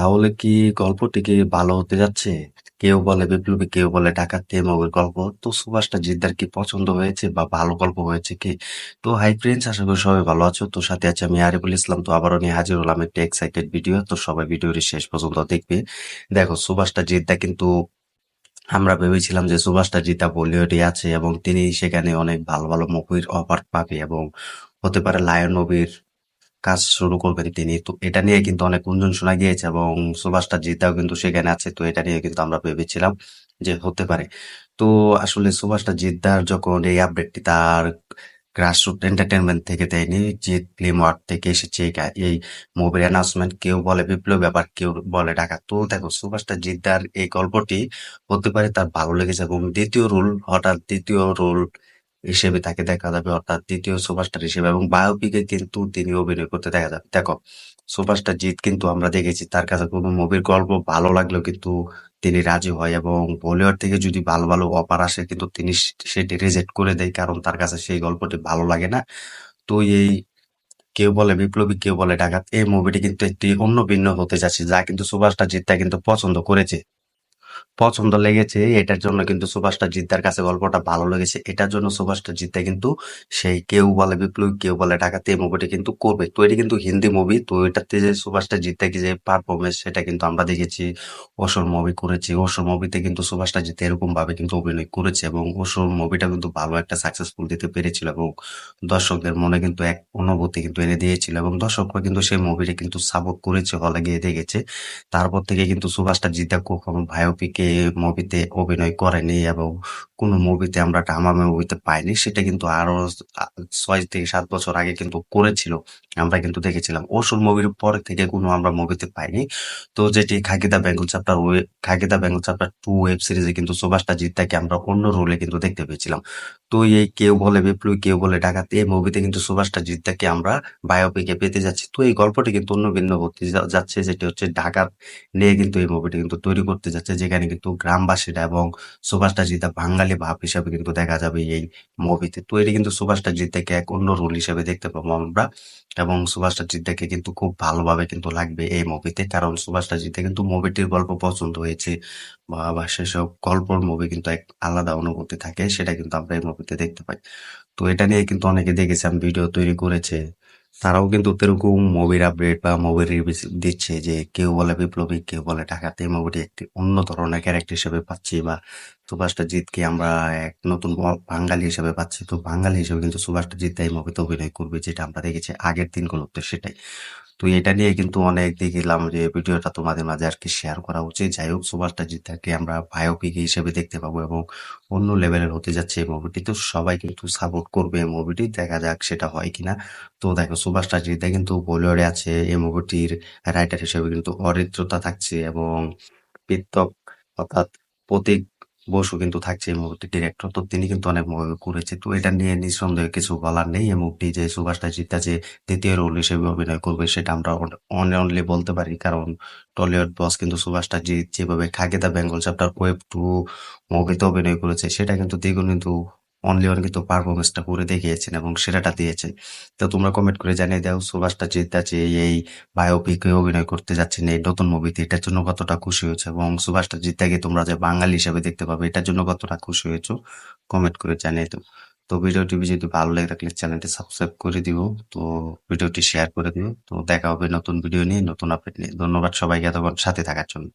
তাহলে কি গল্পটি কি ভালো হতে যাচ্ছে? কেউ বলে বিপ্লবী, কেউ বলে ডাকাত মুভির গল্প। তো সুভাষটা জিদ্দার কি পছন্দ হয়েছে বা ভালো গল্প হয়েছে কি? তো হাই ফ্রেন্ডস আশা করি সবাই ভালো আছো। তো সাথে আছে আমি আরিফুল ইসলাম। তো আবারও নিয়ে হাজির হলাম একটি এক্সাইটেড ভিডিও। তো সবাই ভিডিওটি শেষ পর্যন্ত দেখবে। দেখো সুভাষটা জিদ্দা কিন্তু আমরা ভেবেছিলাম যে সুভাষটা জিদ্দা বলিউডে আছে এবং তিনি সেখানে অনেক ভালো ভালো মুভির অফার পাবে এবং হতে পারে লায়ন মুভির কাজ শুরু করবেন তিনি। তো এটা নিয়ে কিন্তু অনেক গুঞ্জন শোনা গিয়েছে এবং সুভাষটা জিতাও কিন্তু সেখানে আছে। তো এটা নিয়ে কিন্তু আমরা ভেবেছিলাম যে হতে পারে। তো আসলে সুভাষটা জিদ্দার যখন এই আপডেটটি তার গ্রাসরুট এন্টারটেনমেন্ট থেকে দেয়নি, জিৎ ফিল্ম ওয়ার্ড থেকে এসেছে এই- মুভির অ্যানাউন্সমেন্ট কেউ বলে বিপ্লব, আবার কেউ বলে ঢাকা তো দেখো, সুভাষটা জিদ্দার এই গল্পটি হতে পারে তার ভালো লেগেছে এবং দ্বিতীয় রোল হঠাৎ দ্বিতীয় রোল হিসেবে তাকে দেখা যাবে, অর্থাৎ দ্বিতীয় সুপারস্টার হিসেবে এবং বায়োপিকে কিন্তু তিনি অভিনয় করতে দেখা যাবে। দেখো সুপারস্টার জিৎ কিন্তু আমরা দেখেছি, তার কাছে কোনো মুভির গল্প ভালো লাগলেও কিন্তু তিনি রাজি হয় এবং বলিউড থেকে যদি ভালো ভালো অফার আসে কিন্তু তিনি সেটি রিজেক্ট করে দেয় কারণ তার কাছে সেই গল্পটি ভালো লাগে না। তো এই কেউ বলে বিপ্লবী, কেউ বলে ডাকাত, এই মুভিটি কিন্তু একটি অন্য ভিন্ন হতে যাচ্ছে, যা কিন্তু সুভাষটা জিৎটা কিন্তু পছন্দ করেছে। পছন্দ লেগেছে, এটার জন্য কিন্তু সুভাষটা জিদ্দার কাছে গল্পটা ভালো লেগেছে। এটার জন্য সুভাষটা জিদ্দা কিন্তু সেই কেউ বলে বিপ্লবী, কেউ বলে ঢাকাতে এই মুভিটি কিন্তু করবে। তো এটি কিন্তু হিন্দি মুভি তো এটাতে যে সুভাষটা জিদ্দাকে যে পারফরমেন্স সেটা কিন্তু আমরা দেখেছি অসুর মুভি করেছি। অসুর মুভিতে কিন্তু সুভাষটা জিদ্দা এরকম ভাবে কিন্তু অভিনয় করেছে এবং অসুর মুভিটা কিন্তু ভালো একটা সাকসেসফুল দিতে পেরেছিল এবং দর্শকদের মনে কিন্তু এক অনুভূতি কিন্তু এনে দিয়েছিল এবং দর্শকরা কিন্তু সেই মুভিটি কিন্তু সাপোর্ট করেছে হলে গিয়ে দেখেছে। তারপর থেকে কিন্তু সুভাষটা জিদ্দা কখনো বায়োপিকে মুভিতে অভিনয় করেনি এবং কোনো মুভিতে আমরা টামা মুভিতে পাইনি, সেটা কিন্তু আরও ছয় থেকে সাত বছর আগে কিন্তু করেছিল। আমরা কিন্তু দেখেছিলাম। অসুর মুভির পর থেকে কোনো আমরা মুভিতে পাইনি। তো যেটি খাকিদা বেঙ্গল চ্যাপ্টার খাকিদা বেঙ্গল চ্যাপ্টার টু ওয়েব সিরিজে কিন্তু সুভাষটা তাকে আমরা অন্য রোলে কিন্তু দেখতে পেয়েছিলাম। তো এই কেউ বলে বিপ্লবী, কেউ বলে ডাকাত, এই মুভিতে কিন্তু সুভাষটা জিদ্দাকে আমরা বায়োপিকে পেতে যাচ্ছি। তো এই গল্পটি কিন্তু অন্য ভিন্ন হতে যাচ্ছে, যেটি হচ্ছে ঢাকার নিয়ে কিন্তু এই মুভিটি কিন্তু তৈরি করতে যাচ্ছে, যেখানে কিন্তু গ্রামবাসীরা এবং সুভাষটা জিতা বাঙালি ভাব হিসাবে কিন্তু দেখা যাবে এই মুভিতে তো। এটি কিন্তু সুভাষটা জিতাকে এক অন্য রোল হিসেবে দেখতে পাবো আমরা এবং সুভাষটা জিতাকে কিন্তু খুব ভালোভাবে কিন্তু লাগবে এই মুভিতে কারণ সুভাষটা জিতে কিন্তু মুভিটির গল্প পছন্দ হয়েছে বা সেসব গল্পর মুভি কিন্তু এক আলাদা অনুভূতি থাকে, সেটা কিন্তু আমরা এই মুভিতে দেখতে পাই। তো এটা নিয়ে কিন্তু অনেকে দেখেছে, আমি ভিডিও তৈরি করেছে। তারাও কিন্তু এরকম মুভির আপডেট বা মুভির রিভিউ দিচ্ছে যে, কেউ বলে বিপ্লবী, কেউ বলে ঢাকাতে মুভিটি একটি অন্য ধরনের ক্যারেক্টার হিসেবে পাচ্ছি বা সুভাষটা জিতকে আমরা এক নতুন বাঙালি হিসেবে পাচ্ছি। তো বাঙালি হিসেবে কিন্তু সুভাষটা জিত এই মুভিতে অভিনয় করবে, যেটা আমরা দেখেছি আগের দিনগুলোতে সেটাই। তো এটা নিয়ে কিন্তু অনেক দেখলাম যে ভিডিওটা তোমাদের মাঝে আর কি শেয়ার করা উচিত। যাই হোক সুভাষটা জিতাকে আমরা বায়োপিক হিসেবে দেখতে পাবো এবং অন্য লেভেলের হতে যাচ্ছে এই মুভিটি তো সবাই কিন্তু সাপোর্ট করবে এই মুভিটি দেখা যাক সেটা হয় কিনা। তো দেখো সুভাষ রাজরিতা কিন্তু বলিউডে আছে, এই মুভিটির রাইটার হিসেবে কিন্তু অরিত্রতা থাকছে এবং পিত্তক অর্থাৎ প্রতীক বসু কিন্তু থাকছে এই মুভিটি ডিরেক্টর তো তিনি কিন্তু অনেক মুভি করেছে। তো এটা নিয়ে নিঃসন্দেহে কিছু বলার নেই। এই মুভিটি যে সুভাষ জিতা যে দ্বিতীয় রোল হিসেবে অভিনয় করবে, সেটা আমরা অনলি বলতে পারি। কারণ টলিউড বস কিন্তু সুভাষ রাজরিত যেভাবে খাগেদা, বেঙ্গল চ্যাপ্টার ওয়েব টু মুভিতে অভিনয় করেছে, সেটা কিন্তু দ্বিগুণ কিন্তু অনলি অন কিন্তু পারফরমেন্সটা করে দেখিয়েছেন এবং সেরাটা দিয়েছেন তো তোমরা কমেন্ট করে জানিয়ে দাও সুভাষটা জিদ্দা যে এই বায়োপিকে অভিনয় করতে যাচ্ছেন, এই নতুন মুভিতে এটার জন্য কতটা খুশি হয়েছে? এবং সুভাষটা জিদ্দাকে তোমরা যে বাঙালি হিসেবে দেখতে পাবে, এটার জন্য কতটা খুশি হয়েছো? কমেন্ট করে জানিয়ে দাও। তো ভিডিওটি যদি ভালো লেগে থাকলে চ্যানেলটি সাবস্ক্রাইব করে দিও, তো ভিডিওটি শেয়ার করে দিও। তো দেখা হবে নতুন ভিডিও নিয়ে, নতুন আপডেট নিয়ে। ধন্যবাদ সবাইকে এতক্ষণ সাথে থাকার জন্য।